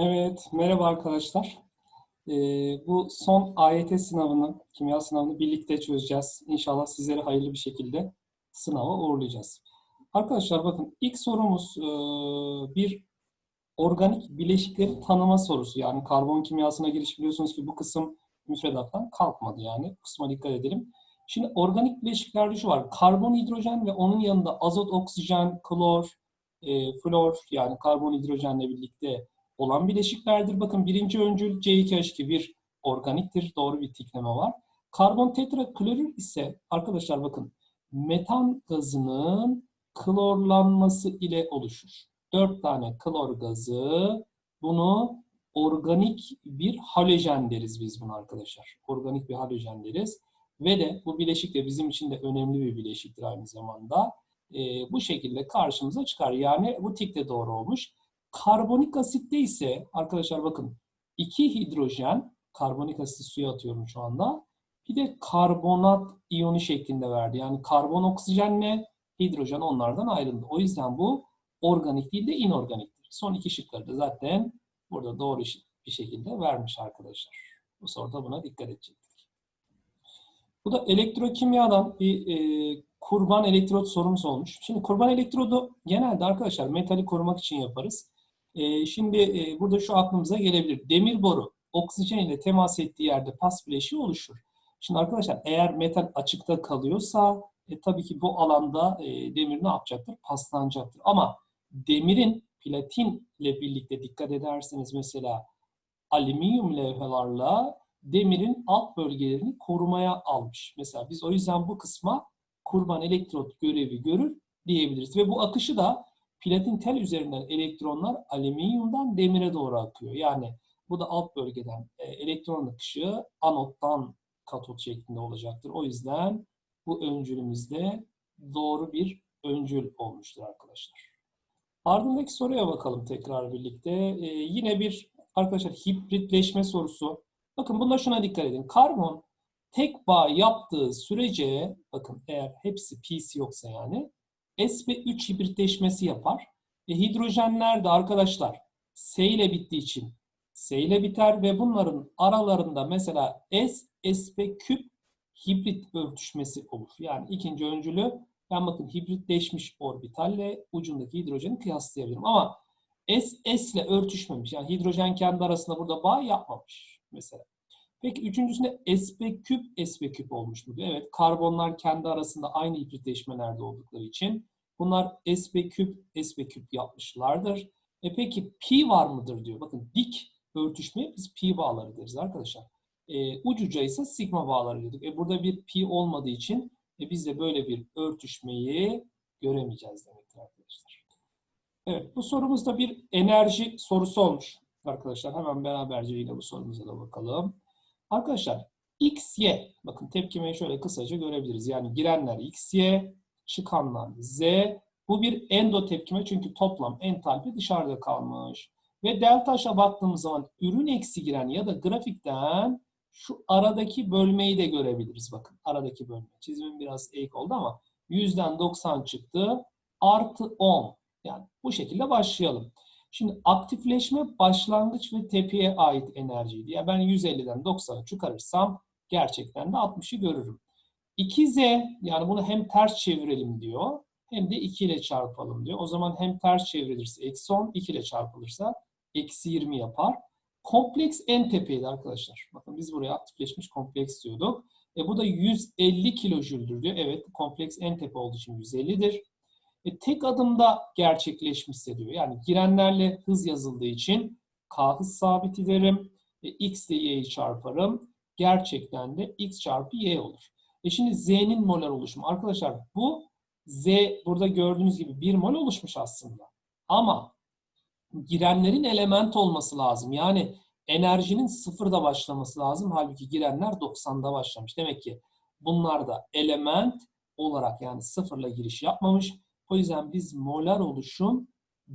Evet, merhaba arkadaşlar. Ee, bu son AYT sınavını, kimya sınavını birlikte çözeceğiz. İnşallah sizleri hayırlı bir şekilde sınava uğurlayacağız. Arkadaşlar bakın ilk sorumuz e, bir organik bileşikleri tanıma sorusu. Yani karbon kimyasına giriş biliyorsunuz ki bu kısım müfredattan kalkmadı yani. Kısma dikkat edelim. Şimdi organik bileşiklerde şu var. Karbon, hidrojen ve onun yanında azot, oksijen, klor, e, flor yani karbon, hidrojenle birlikte olan bileşiklerdir. Bakın birinci öncül C2H2 bir organiktir. Doğru bir tikleme var. Karbon tetraklorür ise arkadaşlar bakın metan gazının klorlanması ile oluşur. Dört tane klor gazı bunu organik bir halojen deriz biz bunu arkadaşlar. Organik bir halojen deriz. Ve de bu bileşik de bizim için de önemli bir bileşiktir aynı zamanda. E, bu şekilde karşımıza çıkar. Yani bu tik de doğru olmuş. Karbonik asitte ise arkadaşlar bakın iki hidrojen, karbonik asit suya atıyorum şu anda. Bir de karbonat iyonu şeklinde verdi. Yani karbon oksijenle hidrojen onlardan ayrıldı. O yüzden bu organik değil de inorganiktir. Son iki şıkları da zaten burada doğru bir şekilde vermiş arkadaşlar. Bu soruda buna dikkat edecektik. Bu da elektrokimyadan bir e, kurban elektrot sorumuz olmuş. Şimdi kurban elektrodu genelde arkadaşlar metali korumak için yaparız. E, şimdi e, burada şu aklımıza gelebilir. Demir boru oksijen ile temas ettiği yerde pas bileşiği oluşur. Şimdi arkadaşlar eğer metal açıkta kalıyorsa e, tabii ki bu alanda e, demir ne yapacaktır? Paslanacaktır. Ama demirin platin ile birlikte dikkat ederseniz mesela alüminyum levhalarla demirin alt bölgelerini korumaya almış. Mesela biz o yüzden bu kısma kurban elektrot görevi görür diyebiliriz. Ve bu akışı da platin tel üzerinden elektronlar alüminyumdan demire doğru akıyor. Yani bu da alt bölgeden e, elektron akışı anottan katot şeklinde olacaktır. O yüzden bu öncülümüzde doğru bir öncül olmuştur arkadaşlar. Ardındaki soruya bakalım tekrar birlikte. Ee, yine bir arkadaşlar hibritleşme sorusu. Bakın bunda şuna dikkat edin. Karbon tek bağ yaptığı sürece bakın eğer hepsi p'si yoksa yani S ve 3 hibritleşmesi yapar. E, hidrojenler de arkadaşlar S ile bittiği için S ile biter ve bunların aralarında mesela S, S ve küp hibrit örtüşmesi olur. Yani ikinci öncülü ben bakın hibritleşmiş orbitalle ucundaki hidrojeni kıyaslayabilirim. Ama S, S ile örtüşmemiş. Yani hidrojen kendi arasında burada bağ yapmamış mesela. Peki üçüncüsünde sp küp sp küp olmuş mu? Evet karbonlar kendi arasında aynı hibritleşmelerde oldukları için bunlar sp küp sp küp yapmışlardır. E peki pi var mıdır diyor. Bakın dik örtüşmeye biz pi bağları deriz arkadaşlar. E, ucuca ise sigma bağları diyorduk. E burada bir pi olmadığı için e, biz de böyle bir örtüşmeyi göremeyeceğiz demektir arkadaşlar. Evet bu sorumuzda bir enerji sorusu olmuş arkadaşlar. Hemen beraberce yine bu sorumuza da bakalım. Arkadaşlar x, y. Bakın tepkimeyi şöyle kısaca görebiliriz. Yani girenler x, y, çıkanlar z. Bu bir endo tepkime çünkü toplam entalpi dışarıda kalmış. Ve delta H'a baktığımız zaman ürün eksi giren ya da grafikten şu aradaki bölmeyi de görebiliriz. Bakın aradaki bölme. Çizimim biraz eğik oldu ama yüzden 90 çıktı. Artı 10. Yani bu şekilde başlayalım. Şimdi aktifleşme başlangıç ve tepeye ait enerjiydi. Ya ben 150'den 90'ı çıkarırsam gerçekten de 60'ı görürüm. 2z yani bunu hem ters çevirelim diyor hem de 2 ile çarpalım diyor. O zaman hem ters çevrilirse eksi 10, 2 ile çarpılırsa eksi 20 yapar. Kompleks en tepeydi arkadaşlar. Bakın biz buraya aktifleşmiş kompleks diyorduk. E bu da 150 kilojüldür diyor. Evet kompleks en tepe olduğu için 150'dir. E, tek adımda gerçekleşmişse diyor. Yani girenlerle hız yazıldığı için k hız sabiti derim. E, x ile y'yi çarparım. Gerçekten de x çarpı y olur. E şimdi z'nin molar oluşumu. Arkadaşlar bu z burada gördüğünüz gibi 1 mol oluşmuş aslında. Ama girenlerin element olması lazım. Yani enerjinin sıfırda başlaması lazım. Halbuki girenler 90'da başlamış. Demek ki bunlar da element olarak yani sıfırla giriş yapmamış. O yüzden biz molar oluşum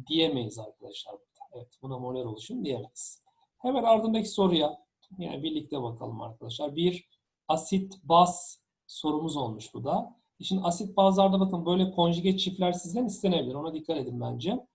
diyemeyiz arkadaşlar. Evet buna molar oluşum diyemeyiz. Hemen ardındaki soruya yine birlikte bakalım arkadaşlar. Bir asit baz sorumuz olmuş bu da. Şimdi asit bazlarda bakın böyle konjüge çiftler sizden istenebilir. Ona dikkat edin bence.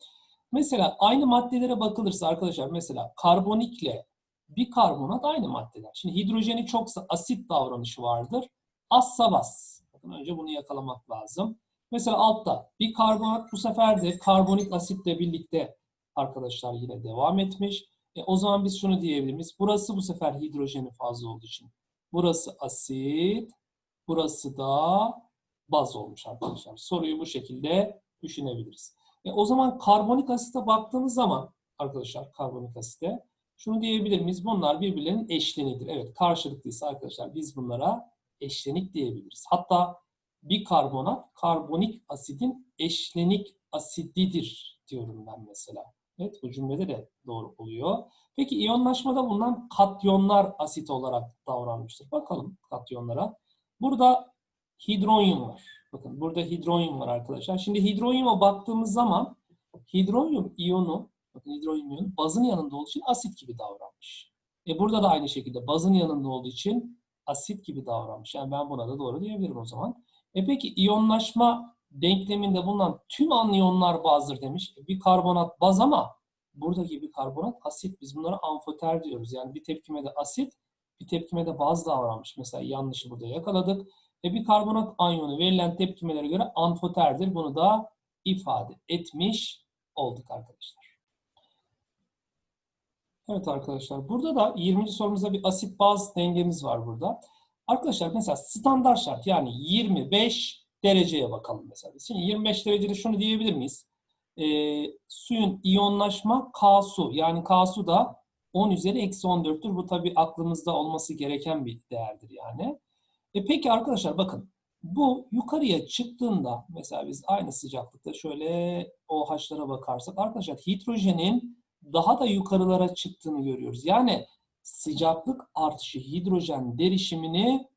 Mesela aynı maddelere bakılırsa arkadaşlar mesela karbonikle bikarbonat aynı maddeler. Şimdi hidrojeni çoksa asit davranışı vardır. Azsa baz. Bakın önce bunu yakalamak lazım. Mesela altta bikarbonat bu sefer de karbonik asitle birlikte arkadaşlar yine devam etmiş. E, o zaman biz şunu diyebilir miyiz? Burası bu sefer hidrojeni fazla olduğu için. Burası asit, burası da baz olmuş arkadaşlar. Soruyu bu şekilde düşünebiliriz. E, o zaman karbonik asite baktığımız zaman arkadaşlar karbonik asite şunu diyebilir miyiz? Bunlar birbirlerinin eşleniğidir. Evet karşılıklıysa arkadaşlar biz bunlara eşlenik diyebiliriz. Hatta bikarbonat karbonik asidin eşlenik asididir diyorum ben mesela. Evet bu cümlede de doğru oluyor. Peki iyonlaşmada bulunan katyonlar asit olarak davranmıştır. Bakalım katyonlara. Burada hidronyum var. Bakın burada hidronyum var arkadaşlar. Şimdi hidronyuma baktığımız zaman hidronyum iyonu bakın hidronyum iyonu bazın yanında olduğu için asit gibi davranmış. E burada da aynı şekilde bazın yanında olduğu için asit gibi davranmış. Yani ben buna da doğru diyebilirim o zaman. E peki iyonlaşma denkleminde bulunan tüm anyonlar bazdır demiş. E bir karbonat baz ama buradaki bir karbonat asit. Biz bunlara amfoter diyoruz. Yani bir tepkimede asit, bir tepkimede baz davranmış. Mesela yanlışı burada yakaladık. E bir karbonat anyonu verilen tepkimelere göre amfoterdir. Bunu da ifade etmiş olduk arkadaşlar. Evet arkadaşlar. Burada da 20. sorumuzda bir asit baz dengemiz var burada. Arkadaşlar mesela standart şart yani 25 dereceye bakalım mesela. Şimdi 25 derecede şunu diyebilir miyiz? Ee, suyun iyonlaşma K yani K da 10 üzeri eksi 14'tür. Bu tabi aklımızda olması gereken bir değerdir yani. E peki arkadaşlar bakın bu yukarıya çıktığında mesela biz aynı sıcaklıkta şöyle OH'lara bakarsak arkadaşlar hidrojenin daha da yukarılara çıktığını görüyoruz. Yani sıcaklık artışı hidrojen derişimini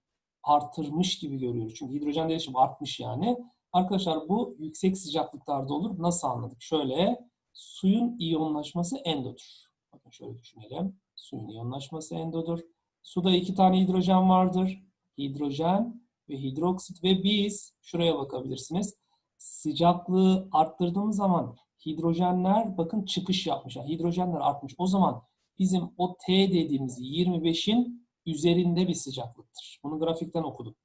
artırmış gibi görüyoruz. Çünkü hidrojen derişimi artmış yani. Arkadaşlar bu yüksek sıcaklıklarda olur. Nasıl anladık? Şöyle suyun iyonlaşması endodur. Bakın şöyle düşünelim. Suyun iyonlaşması endodur. Suda iki tane hidrojen vardır. Hidrojen ve hidroksit ve biz şuraya bakabilirsiniz. Sıcaklığı arttırdığımız zaman hidrojenler bakın çıkış yapmış. Yani hidrojenler artmış. O zaman bizim o T dediğimiz 25'in üzerinde bir sıcaklıktır. Bunu grafikten okudum.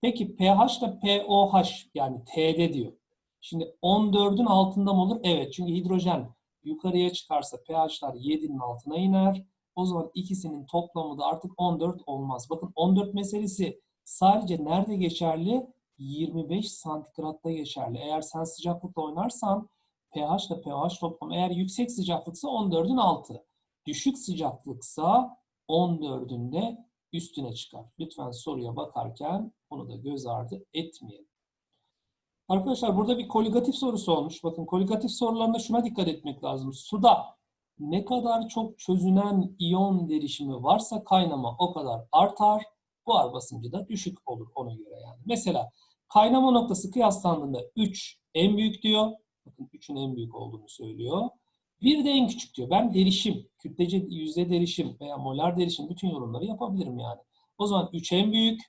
Peki pH ile POH yani T'de diyor. Şimdi 14'ün altında mı olur? Evet çünkü hidrojen yukarıya çıkarsa pH'lar 7'nin altına iner. O zaman ikisinin toplamı da artık 14 olmaz. Bakın 14 meselesi sadece nerede geçerli? 25 santigratta geçerli. Eğer sen sıcaklıkla oynarsan pH ile pH toplamı eğer yüksek sıcaklıksa 14'ün altı. Düşük sıcaklıksa 14'ün de üstüne çıkar. Lütfen soruya bakarken bunu da göz ardı etmeyelim. Arkadaşlar burada bir koligatif sorusu olmuş. Bakın koligatif sorularında şuna dikkat etmek lazım. Suda ne kadar çok çözünen iyon derişimi varsa kaynama o kadar artar. Buhar basıncı da düşük olur ona göre yani. Mesela kaynama noktası kıyaslandığında 3 en büyük diyor. Bakın 3'ün en büyük olduğunu söylüyor. Bir de en küçük diyor. Ben derişim, kütlece yüzde derişim veya molar derişim bütün yorumları yapabilirim yani. O zaman 3 en büyük.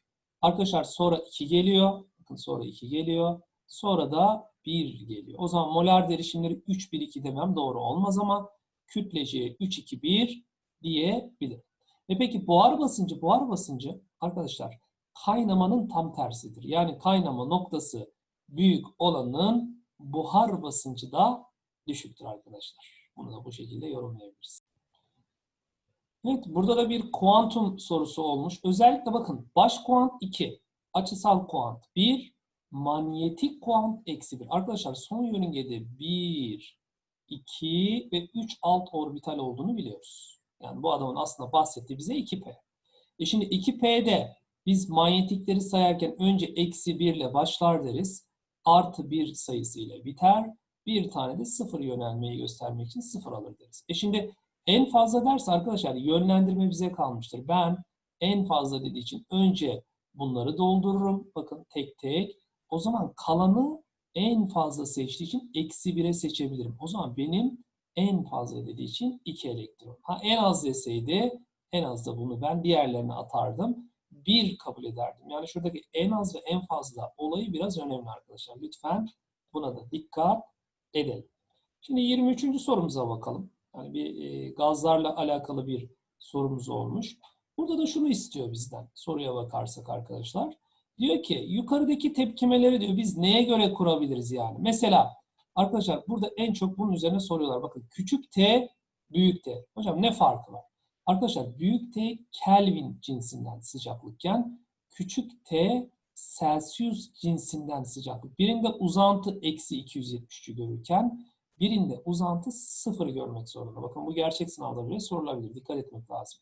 Arkadaşlar sonra 2 geliyor. Bakın sonra 2 geliyor. Sonra da 1 geliyor. O zaman molar derişimleri 3, 1, 2 demem doğru olmaz ama kütlece 3, 2, 1 diyebilirim. E peki buhar basıncı, buhar basıncı arkadaşlar kaynamanın tam tersidir. Yani kaynama noktası büyük olanın buhar basıncı da düşüktür arkadaşlar. Bunu da bu şekilde yorumlayabiliriz. Evet, burada da bir kuantum sorusu olmuş. Özellikle bakın baş kuant 2, açısal kuant 1, manyetik kuant eksi 1. Arkadaşlar son yörüngede 1, 2 ve 3 alt orbital olduğunu biliyoruz. Yani bu adamın aslında bahsettiği bize 2P. E şimdi 2P'de biz manyetikleri sayarken önce eksi 1 ile başlar deriz. Artı 1 sayısıyla biter. Bir tane de sıfır yönelmeyi göstermek için sıfır alır deriz. E şimdi en fazla ders arkadaşlar yönlendirme bize kalmıştır. Ben en fazla dediği için önce bunları doldururum. Bakın tek tek. O zaman kalanı en fazla seçtiği için eksi 1'e seçebilirim. O zaman benim en fazla dediği için 2 elektron. Ha en az deseydi en az da bunu ben diğerlerine atardım. 1 kabul ederdim. Yani şuradaki en az ve en fazla olayı biraz önemli arkadaşlar. Lütfen buna da dikkat edelim. Şimdi 23. sorumuza bakalım. Yani bir e, gazlarla alakalı bir sorumuz olmuş. Burada da şunu istiyor bizden. Soruya bakarsak arkadaşlar. Diyor ki yukarıdaki tepkimeleri diyor biz neye göre kurabiliriz yani? Mesela arkadaşlar burada en çok bunun üzerine soruyorlar. Bakın küçük t, büyük t. Hocam ne farkı var? Arkadaşlar büyük t Kelvin cinsinden sıcaklıkken küçük t Celsius cinsinden sıcaklık. Birinde uzantı eksi 273'ü görürken birinde uzantı sıfır görmek zorunda. Bakın bu gerçek sınavda bile sorulabilir. Dikkat etmek lazım.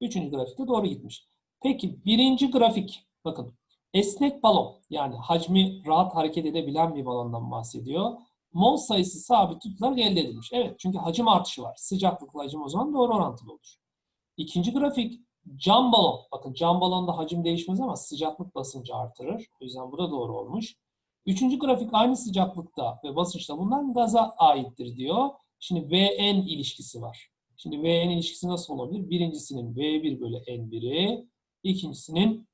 Üçüncü grafikte doğru gitmiş. Peki birinci grafik. Bakın esnek balon yani hacmi rahat hareket edebilen bir balondan bahsediyor. Mol sayısı sabit tutularak elde edilmiş. Evet çünkü hacim artışı var. Sıcaklıkla hacim o zaman doğru orantılı olur. İkinci grafik cam balon. Bakın cam balonda hacim değişmez ama sıcaklık basıncı artırır. O yüzden bu da doğru olmuş. Üçüncü grafik aynı sıcaklıkta ve basınçta bunlar gaza aittir diyor. Şimdi Vn ilişkisi var. Şimdi Vn ilişkisi nasıl olabilir? Birincisinin V1 bölü N1'i, ikincisinin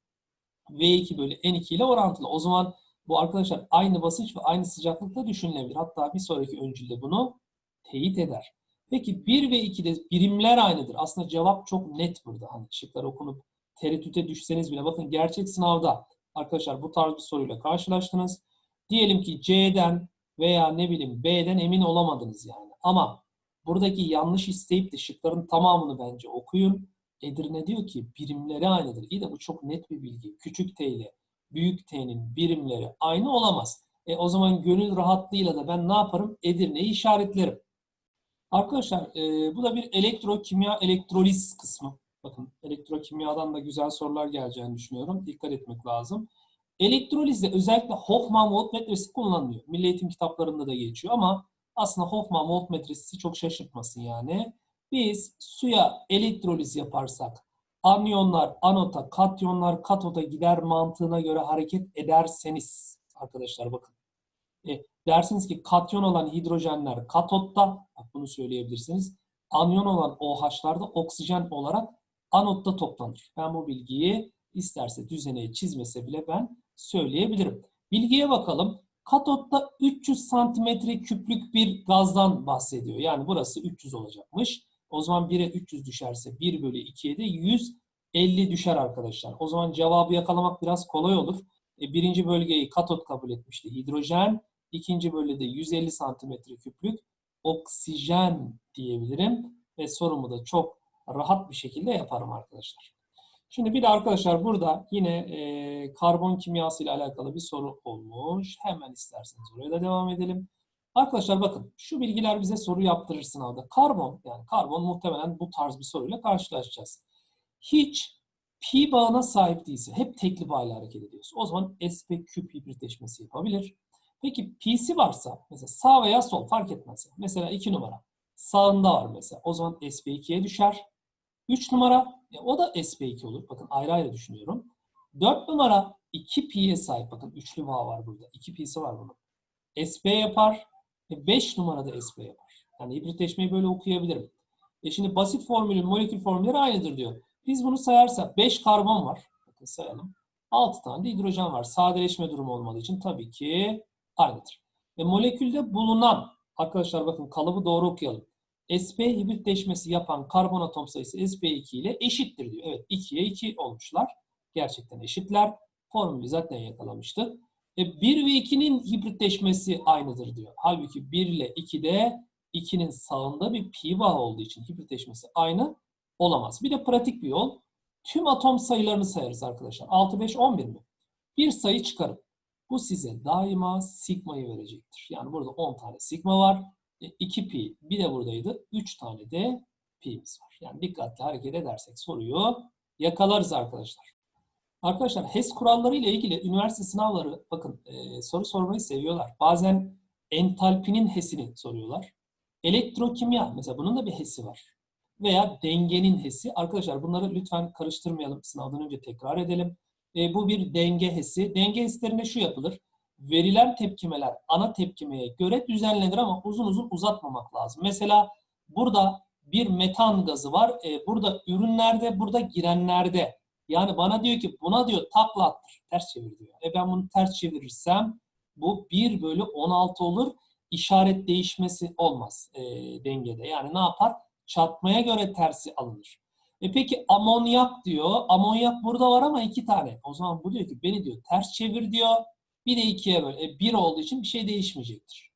V2 bölü N2 ile orantılı. O zaman bu arkadaşlar aynı basınç ve aynı sıcaklıkta düşünülebilir. Hatta bir sonraki öncülde bunu teyit eder. Peki 1 ve 2'de birimler aynıdır. Aslında cevap çok net burada. Hani şıklar okunup tereddüte düşseniz bile bakın gerçek sınavda arkadaşlar bu tarz bir soruyla karşılaştınız. Diyelim ki C'den veya ne bileyim B'den emin olamadınız yani. Ama buradaki yanlış isteyip de şıkların tamamını bence okuyun. Edirne diyor ki birimleri aynıdır. İyi de bu çok net bir bilgi. Küçük T ile büyük T'nin birimleri aynı olamaz. E o zaman gönül rahatlığıyla da ben ne yaparım? Edirne'yi işaretlerim. Arkadaşlar e, bu da bir elektrokimya elektroliz kısmı. Bakın elektrokimyadan da güzel sorular geleceğini düşünüyorum. Dikkat etmek lazım. Elektrolizde özellikle Hoffman voltmetresi kullanılıyor. Milli eğitim kitaplarında da geçiyor ama aslında Hoffman voltmetresi çok şaşırtmasın yani. Biz suya elektroliz yaparsak anyonlar anota, katyonlar katoda gider mantığına göre hareket ederseniz arkadaşlar bakın. E, dersiniz ki katyon olan hidrojenler katotta, bak bunu söyleyebilirsiniz. Anyon olan OH'larda oksijen olarak anotta toplanır. Ben bu bilgiyi isterse düzeneye çizmese bile ben söyleyebilirim. Bilgiye bakalım. Katotta 300 santimetre küplük bir gazdan bahsediyor. Yani burası 300 olacakmış. O zaman 1'e 300 düşerse 1 bölü 2'ye de 150 düşer arkadaşlar. O zaman cevabı yakalamak biraz kolay olur. E, birinci bölgeyi katot kabul etmişti. Hidrojen. İkinci bölgede 150 santimetre küplük oksijen diyebilirim. Ve sorumu da çok rahat bir şekilde yaparım arkadaşlar. Şimdi bir de arkadaşlar burada yine e, karbon kimyası ile alakalı bir soru olmuş. Hemen isterseniz oraya da devam edelim. Arkadaşlar bakın şu bilgiler bize soru yaptırır sınavda. Karbon yani karbon muhtemelen bu tarz bir soruyla karşılaşacağız. Hiç pi bağına sahip değilse hep tekli bağıyla hareket ediyorsa o zaman sp küp hibritleşmesi yapabilir. Peki pi'si varsa mesela sağ veya sol fark etmez. Mesela 2 numara sağında var mesela o zaman sp2'ye düşer. 3 numara e, o da sp2 olur. Bakın ayrı ayrı düşünüyorum. 4 numara 2 pi'ye sahip. Bakın üçlü bağ var burada. 2 pi'si var bunun. sp yapar. 5 numarada sp yapar. Yani hibritleşmeyi böyle okuyabilirim. E şimdi basit formülün molekül formülleri aynıdır diyor. Biz bunu sayarsak 5 karbon var. Bakın sayalım. 6 tane de hidrojen var. Sadeleşme durumu olmadığı için tabii ki aynıdır. E molekülde bulunan arkadaşlar bakın kalıbı doğru okuyalım. sp hibritleşmesi yapan karbon atom sayısı sp2 ile eşittir diyor. Evet 2'ye 2 olmuşlar. Gerçekten eşitler. Formülü zaten yakalamıştık. E 1 ve 2'nin hibritleşmesi aynıdır diyor. Halbuki 1 ile 2'de 2'nin sağında bir pi bağı olduğu için hibritleşmesi aynı olamaz. Bir de pratik bir yol. Tüm atom sayılarını sayarız arkadaşlar. 6, 5, 11 mi? Bir sayı çıkarın. Bu size daima sigmayı verecektir. Yani burada 10 tane sigma var. E 2 pi bir de buradaydı. 3 tane de pi'miz var. Yani dikkatli hareket edersek soruyu yakalarız arkadaşlar. Arkadaşlar HES kuralları ile ilgili üniversite sınavları bakın e, soru sormayı seviyorlar. Bazen entalpinin HES'ini soruyorlar. Elektrokimya mesela bunun da bir HES'i var. Veya dengenin HES'i. Arkadaşlar bunları lütfen karıştırmayalım. Sınavdan önce tekrar edelim. E, bu bir denge HES'i. Denge HES'lerinde şu yapılır. Verilen tepkimeler ana tepkimeye göre düzenlenir ama uzun uzun uzatmamak lazım. Mesela burada bir metan gazı var. E, burada ürünlerde, burada girenlerde yani bana diyor ki buna diyor takla attır. Ters çevir diyor. E ben bunu ters çevirirsem bu 1 bölü 16 olur. işaret değişmesi olmaz e, dengede. Yani ne yapar? Çarpmaya göre tersi alınır. E peki amonyak diyor. Amonyak burada var ama iki tane. O zaman bu diyor ki beni diyor ters çevir diyor. Bir de ikiye böl. E bir olduğu için bir şey değişmeyecektir.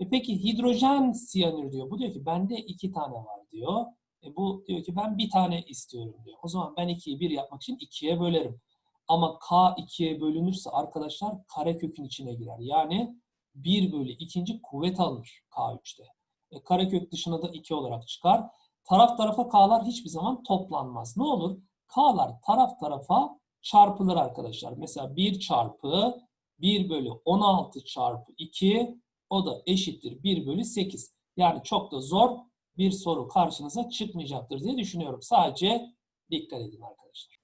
E peki hidrojen siyanür diyor. Bu diyor ki bende iki tane var diyor. E bu diyor ki ben bir tane istiyorum diyor. O zaman ben ikiyi bir yapmak için ikiye bölerim. Ama K ikiye bölünürse arkadaşlar karekökün içine girer. Yani 1 bölü ikinci kuvvet alınır K3'te. E, karekök dışına da 2 olarak çıkar. Taraf tarafa K'lar hiçbir zaman toplanmaz. Ne olur? K'lar taraf tarafa çarpılır arkadaşlar. Mesela 1 çarpı 1 bölü 16 çarpı 2 o da eşittir 1 bölü 8. Yani çok da zor bir soru karşınıza çıkmayacaktır diye düşünüyorum. Sadece dikkat edin arkadaşlar.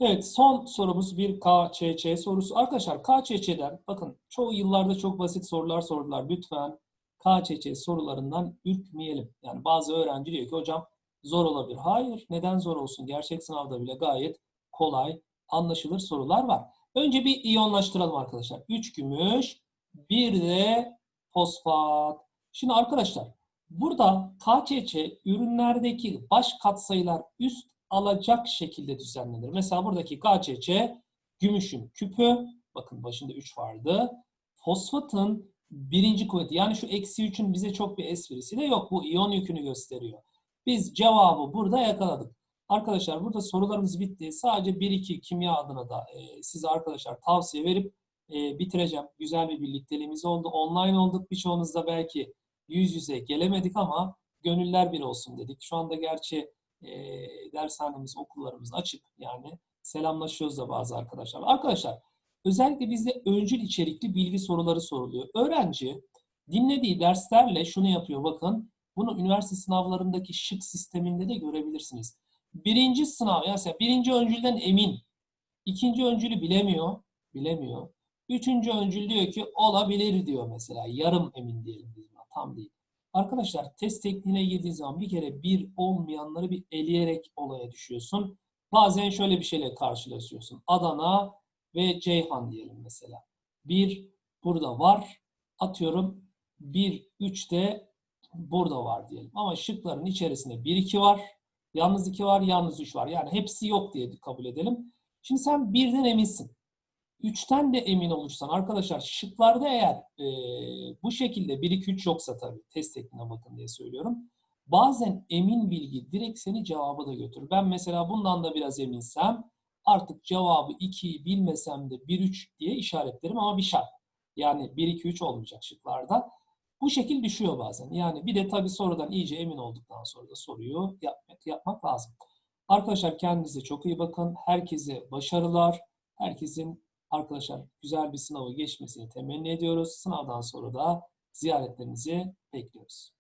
Evet son sorumuz bir KÇÇ sorusu. Arkadaşlar KÇÇ'den bakın çoğu yıllarda çok basit sorular sordular. Lütfen KÇÇ sorularından ürkmeyelim. Yani bazı öğrenci diyor ki hocam zor olabilir. Hayır neden zor olsun? Gerçek sınavda bile gayet kolay anlaşılır sorular var. Önce bir iyonlaştıralım arkadaşlar. 3 gümüş, bir de fosfat. Şimdi arkadaşlar burada KÇÇ ürünlerdeki baş katsayılar üst alacak şekilde düzenlenir. Mesela buradaki KÇÇ gümüşün küpü, bakın başında 3 vardı. Fosfatın birinci kuvveti yani şu eksi 3'ün bize çok bir esprisi de yok. Bu iyon yükünü gösteriyor. Biz cevabı burada yakaladık. Arkadaşlar burada sorularımız bitti. Sadece 1-2 kimya adına da e, size arkadaşlar tavsiye verip e, bitireceğim. Güzel bir birlikteliğimiz oldu. Online olduk. Birçoğunuzda belki yüz yüze gelemedik ama gönüller bir olsun dedik. Şu anda gerçi e, dershanemiz, okullarımız açık. Yani selamlaşıyoruz da bazı arkadaşlar. Arkadaşlar özellikle bizde öncül içerikli bilgi soruları soruluyor. Öğrenci dinlediği derslerle şunu yapıyor bakın. Bunu üniversite sınavlarındaki şık sisteminde de görebilirsiniz. Birinci sınav, yani birinci öncülden emin. İkinci öncülü bilemiyor. Bilemiyor. Üçüncü öncül diyor ki olabilir diyor mesela. Yarım emin diyelim biz. Tam değil. Arkadaşlar test tekniğine girdiği zaman bir kere bir olmayanları bir eleyerek olaya düşüyorsun. Bazen şöyle bir şeyle karşılaşıyorsun. Adana ve Ceyhan diyelim mesela. Bir burada var. Atıyorum bir üç de burada var diyelim. Ama şıkların içerisinde bir iki var. Yalnız iki var, yalnız üç var. Yani hepsi yok diye kabul edelim. Şimdi sen birden eminsin. Üçten de emin olursan arkadaşlar şıklarda eğer e, bu şekilde 1 2 3 yoksa tabii test tekniğine bakın diye söylüyorum. Bazen emin bilgi direkt seni cevaba da götürür. Ben mesela bundan da biraz eminsem artık cevabı 2'yi bilmesem de 1 3 diye işaretlerim ama bir şart. Yani 1 2 3 olmayacak şıklarda. Bu şekil düşüyor bazen. Yani bir de tabii sorudan iyice emin olduktan sonra da soruyu yapmak, yapmak lazım. Arkadaşlar kendinize çok iyi bakın. Herkese başarılar. Herkesin arkadaşlar güzel bir sınavı geçmesini temenni ediyoruz. Sınavdan sonra da ziyaretlerinizi bekliyoruz.